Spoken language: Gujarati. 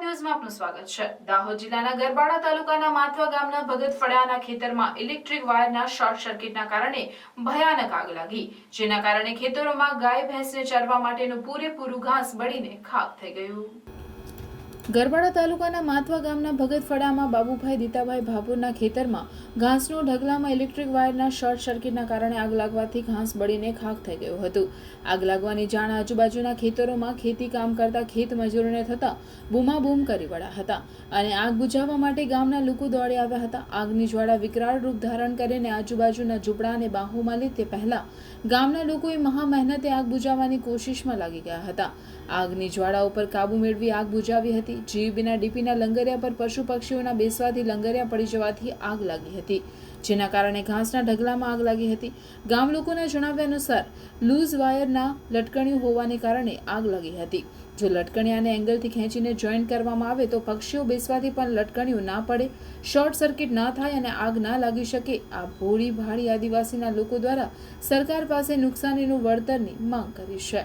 ન્યૂઝમાં આપનું સ્વાગત છે. દાહોદ જિલ્લાના ગરબાડા તાલુકાના માથવા ગામના ભગત ફળિયાના ખેતરમાં ઇલેક્ટ્રિક વાયરના શોર્ટ સર્કિટના કારણે ભયાનક આગ લાગી. જેના કારણે ખેતરોમાં ગાય, ભેંસને ચરવા માટેનું પૂરેપૂરું ઘાસ બળીને ખાક થઈ ગયું. ગરબાડા તાલુકાના માથવા ગામના ભગતફળામાં બાબુભાઈ દીતાભાઈ ભાભુરના ખેતરમાં ઘાસનો ઢગલામાં ઇલેક્ટ્રિક વાયરના શોર્ટ સર્કિટના કારણે આગ લાગવાથી ઘાસ બળીને ખાક થઈ ગયું હતું. આગ લાગવાની જાણ આજુબાજુના ખેતરોમાં ખેતી કામ કરતા ખેત મજૂરોને થતાં બૂમાબૂમ કરી વળ્યા હતા અને આગ બુઝાવવા માટે ગામના લોકો દોડી આવ્યા હતા. આગની જ્વાળા વિકરાળ રૂપ ધારણ કરીને આજુબાજુના ઝૂંપડાને બાહુમાં લે તે પહેલાં ગામના લોકોએ મહા મહેનતે આગ બુઝાવવાની કોશિશમાં લાગી ગયા હતા. આગની જ્વાળા ઉપર કાબુ મેળવી આગ બુઝાવી હતી. જીબીના ડીપીના લંગરિયા પર પશુ પક્ષીઓના બેસવાથી લંગરિયા પડી જવાથી આગ લાગી હતી, જેના કારણે ઘાસના ઢગલામાં આગ લાગી હતી. ગામ લોકોના જણાવ્યા અનુસાર, લૂઝ વાયરના લટકણ્યું હોવાને કારણે આગ લાગી હતી. જો લટકણિયાને એંગલથી ખેંચીને જોઈન્ટ કરવામાં આવે તો પક્ષીઓ બેસવાથી પણ લટકણીઓ ના પડે, શોર્ટ સર્કિટ ના થાય અને આગ ના લાગી શકે. આ ભોળી ભાળી આદિવાસીના લોકો દ્વારા સરકાર પાસે નુકસાનીનું વળતરની માંગ કરી છે.